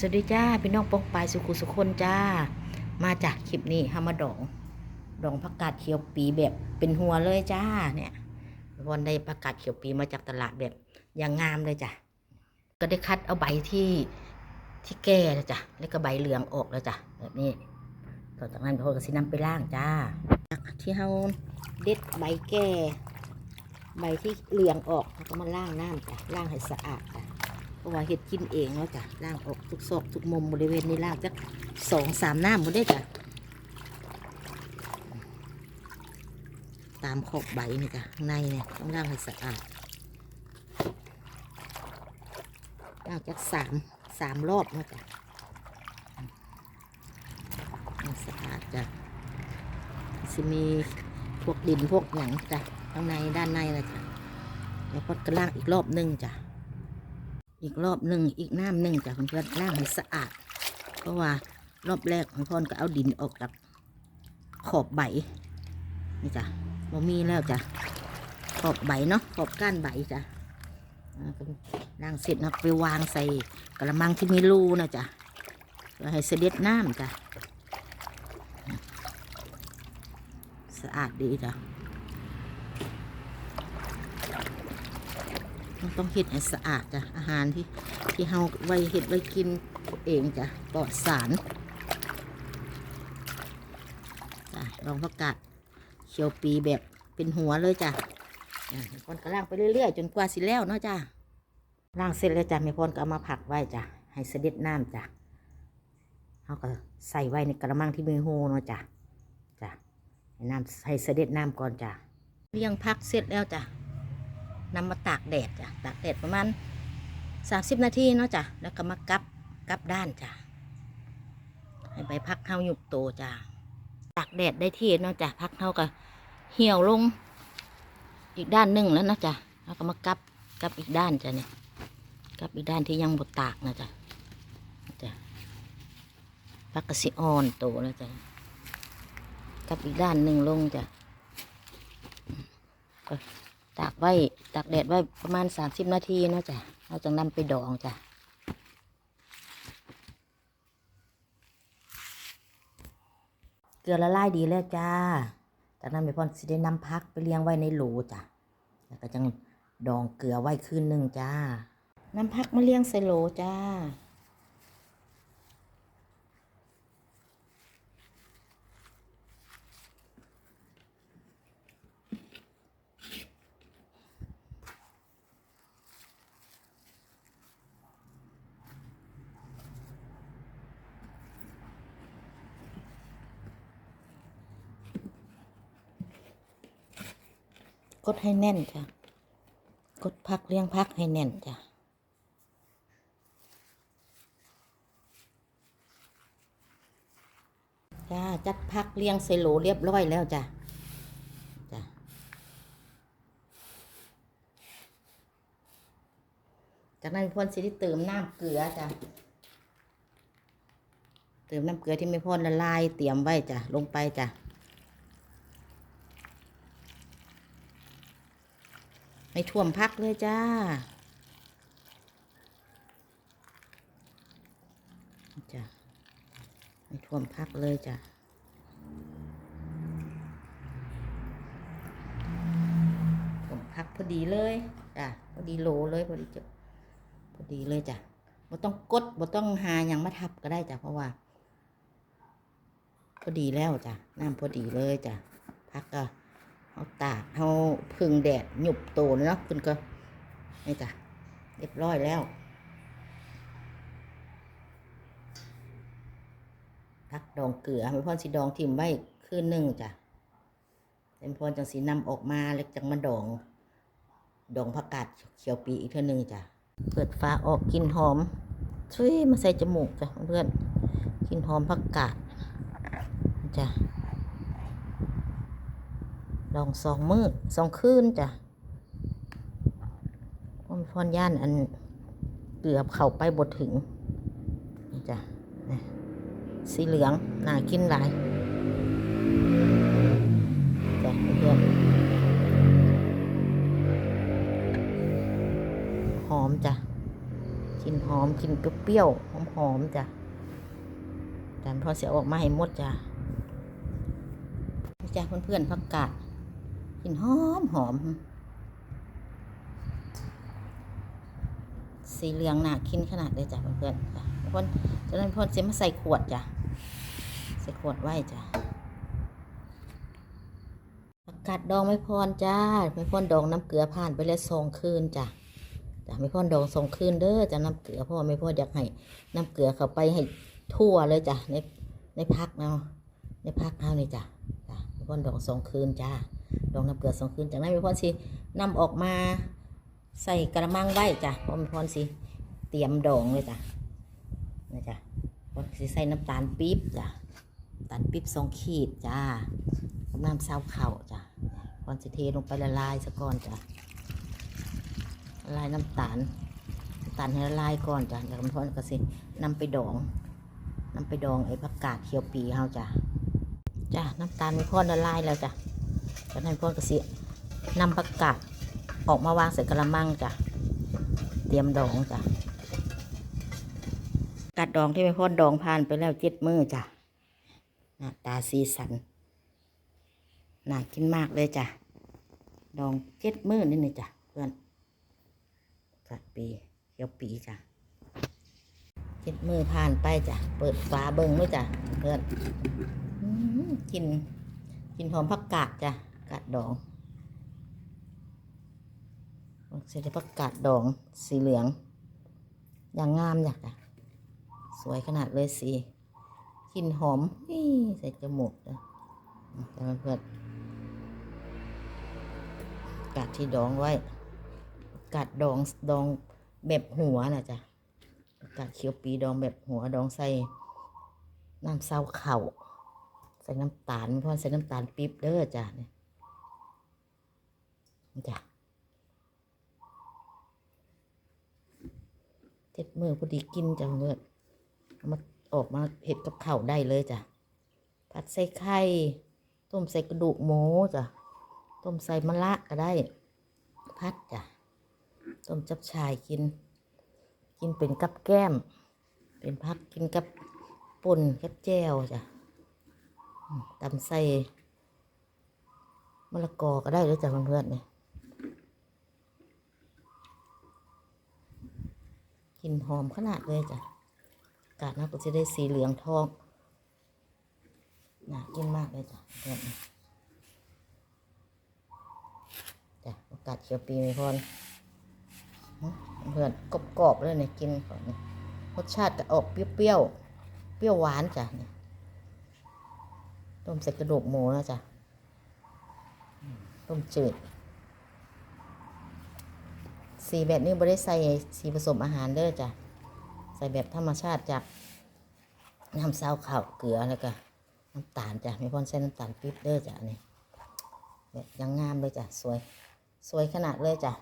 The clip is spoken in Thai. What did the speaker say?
สวัสดีจ้าพี่น้องปองปายสุขุสุคนจ้า มาจากคลิปนี้ฮามาดอง ดองผักกาดเขียวปีแบบเป็นหัวเลยจ้าเนี่ยวันได้ผักกาดเขียวปีมาจากตลาดแบบอย่างงามเลยจ้ะก็ได้คัดเอาใบที่ที่แก่แล้วจ้ะแล้วก็ใบเหลืองออกแล้วจ้ะแบบนี้ต่อจากนั้นเขาก็สินำไปล่างจ้า ที่เราเด็ดใบแก่ใบที่เหลืองออกเราก็มาล่างน้ำจ้ะล่างให้สะอาดจ้ะเพราะว่าเห็ดกินเองแล้วจ้ะล่างออก ทุกซอกทุกมุมบริเวณนี้ล่างจักสองสามหน้ำหมดได้จ้ะตามขอบใบนี่จ้ะข้างในเนี่ยต้องล่างให้สะอาดล่างจักสามสามรอบนะจ้ะสะอาดจ้ะจะมีพวกดินพวกหยังจ้ะข้างในด้านในนะจ้ะแล้วก็กระล่างอีกรอบหนึงจ้ะ อีกรอบหนึ่งอีกน้ำหนึ่งจากเพื่อนๆล่างให้สะอาด เพราะว่ารอบแรกของพ่อนก็เอาดินออกจากขอบใบนี่จ้ะบ่มีแล้วจ้ะขอบใบเนาะขอบก้านใบจ้ะล่างเสร็จนะไปวางใส่กระมังที่มีรูนะจ้ะให้เสด็จน้ำจ้ะสะอาดดีจ้ะ มัน ต้องเห็ดให้สะอาดจ้ะอาหารที่ที่เฮาไว้เห็ดไว้กินเองจ้ะปลอดสารจ้ะลองประกาศเขียวปีแบบเป็นหัวเลยจ้ะอะแม่พรก็ล่างไปเรื่อยๆ จนกว่าสิแล้วเนาะจ้ะล่างเสร็จแล้วจ้ะแม่พรก็เอามาผักไว้จ้ะให้เสด็จน้ำจ้ะเฮาก็ใส่ไว้ในกระมังที่มีหูเนาะจ้ะจ้ะให้น้ำให้เสด็จน้ำก่อนจ้ะเลี้ยงพักเสร็จแล้วจ้ะ นำมาตากแดดจ้ะตากแดดประมาณสามสิบนาทีเนาะจ้ะแล้วก็มากับกับด้านจ้ะให้ใบพักเฮาหยุบโตจ้ะตากแดดได้ที่เนาะจ้ะพักเฮาก็เหี่ยวลงอีกด้านหนึ่งแล้วนะจ้ะแล้วก็มากับกับอีกด้านจ้ะเนี่ยกับอีกด้านที่ยังบดตากนะจ้ะจ้ะพักกระสิอ่อนโตแล้วจ้ะกับอีกด้านหนึ่งลงจ้ะ ตากไว้ตากแดดไว้ประมาณสามสิบนาทีนะจ้ะเราจะนำไปดองจ้ะเกลือละลายดีแล้วจ้า จากนั้นแม่พรสิได้นำพักไปเลี้ยงไว้ในโหลจ้ะ แล้วก็จังดองเกลือไว้คืนหนึ่งจ้า นำพักมาเลี้ยงใส่โหลจ้า กดให้แน่นจ้ะ กดพักเลี้ยงพักให้แน่นจ้ะจ้าจัดพักเลี้ยงใส่โหลเรียบร้อยแล้วจ้ะจ้ะจากนั้นพ่นสิได้เติมน้ำเกลือจ้ะเติมน้ำเกลือที่ไม่พ่นละลายเตรียมไว้จ้ะลงไปจ้ะ ไม่ท่วมพักเลยจ้า จ้ะไม่ท่วมพักเลยจ้ะท่วมพักพอดีเลยจ้ะพอดีโลเลยพอดีจ้ะพอดีเลยจ้ะบ่ต้องกดบ่ต้องหาอย่างมาทับก็ได้จ้ะเพราะว่า พอดีแล้วจ้ะน้ำพอดีเลยจ้ะพักก็ เอาตากเอาพึ่งแดดหยุบโตเนาะคุณก็นี่จ้ะเรียบร้อยแล้วพักดองเกลือไม่พอสีดองทิมไว้คืนหนึ่งจ้ะเป็นพอจังสีนำออกมาเล็กจังมาดองดองผักกาดเขียวปีอีกเท่านึงจ้ะเปิดฟ้าออกกลินหอมช่วยมาใส่จมูกจ้ะเพื่อนกลินหอมผักกาดจ้ะ ลองสองมือสองคืนจ้ะพอนพอนย่านอันเกือบเข้าไปบดถึงจ้ะนี่สีเหลืองน่ากินหลายจ้ะเพื่อนหอมจ้ะกินหอมกินเปรี้ยวๆหอมจ้ะแต่พอเสียออกมาให้หมดจ้ะจ้ะเพื่อนๆผักกาด กลิ่นหอมหอม สีเหลืองหนากินขนาดเลยจ้ะเพื่อนๆจ้ะเพื่อนจะนั้นเพื่อนเสียมาใส่ขวดจ้ะ ใส่ขวดไว้จ้ะผักกาดดองไม่พรจ้าไม่พรดองน้ำเกลือผ่านไปแล้วสองคืนจ้ะจ้ะไม่พ่อนดองส่งคืนเด้อจะน้ำเกลือพ่อไม่พ่ออยากให้น้ำเกลือเข้าไปให้ทั่วเลยจ้ะในในพักเนาะในพักเอานี่จ้ะจ้ะไม่พ่อนดองส่งคืนจ้า ดองน้ำเกลือส่งคืนจากนั้นไม่พ่อนสินำออกมาใส่กระมังไว้จ้ะเพราะไม่พ่อนสิเตรียมดองเลยจ้ะนะจ้ะพ่อสิใส่น้ำตาลปี๊บจ้ะตาลปี๊บสองขีดจ้ากับน้ำซาวเข่าจ้ะพ่อสิเทลงไปละลายซะก่อนจ้ะละลายน้ำตาลน้ำตาลให้ละลายก่อนจ้ะแล้วมันพอนก็สินำไปดองนำไปดองไอ้ผักกาดเขียวปีเฮาจ้ะ จ้ะ น้ำตาลมีพอนละลายแล้วจ้ะ จากนั้นพอนก็สินำผักกาดออกมาวางใส่กระมังจ้ะ เตรียมดองจ้ะกาดดองที่ไม่พอนดองผ่านไปแล้วเจ็ดมือจ้ะหน้าตาสีสันน่ากินมากเลยจ้ะ ดองเจ็ดมือนี่นี่จ้ะเพื่อนกัดปีเขียวปีจ้ะเจ็ดมือผ่านไปจ้ะ เปิดฝาเบิ้งด้วยจ้ะ เพื่อนหือกินกินหอมผักกาดจ้ะ กาดดองเสร็จแล้วผักกาดดองสีเหลืองอย่างงามจ้ะจ้ะสวยขนาดเลยสีกลิ่นหอมนี่ใส่จมูกจ้ะจ้ะเพื่อนกาดที่ดองไว้กัดดองดองแบบหัวนะจ๊ะกัดเขียวปีดองแบบหัวดองใส่น้ำเศร้าเข่าใส่น้ำตาลเพราะใส่น้ำตาลปี๊บเด้อจ้ะเนี่ย จ้ะเจ็ดมือพอดีกินจังเลยเอามาออกมาเห็ดกับข้าวได้เลยจ้ะ ผัดใส่ไข่ ต้มใส่กระดูกหมูจ้ะ ต้มใส่มะระก็ได้ พัดจ้ะ ต้มจับชายกิน กินเป็นกับแก้ม เป็นพักกินกับป่นกับแจ่วจ้ะตำใส่มะละกอก็ได้เลยจ้ะเพื่อนๆเนี่ย กลิ่นหอมขนาดเลยจ้ะกาศน่าก็จะได้สีเหลืองทองน่ากินมากเลยจ้ะเพื่อนๆจ้ะอกาศเขียวปีไม่พอนเพื่อนกรอบๆเลยเนี่ยกินก่อนนี่รสชาติจะออกเปรี้ยวๆ เปรี้ยวหวานจ้ะเนี่ยต้มใส่กระดูกหมูนะจ้ะต้มจืด สีแบบนี้บริได้ใส่สีผสมอาหารเด้อจ้ะ ใส่แบบธรรมชาติจากน้ำซาวข้าวเกลือแล้วก็น้ำตาลจ้ะมีพอนใส่น้ำตาลปี๊บเด้อจ้ะนี่แบบยังงามเลยจ้ะสวย สวยขนาดเลยจ้ะ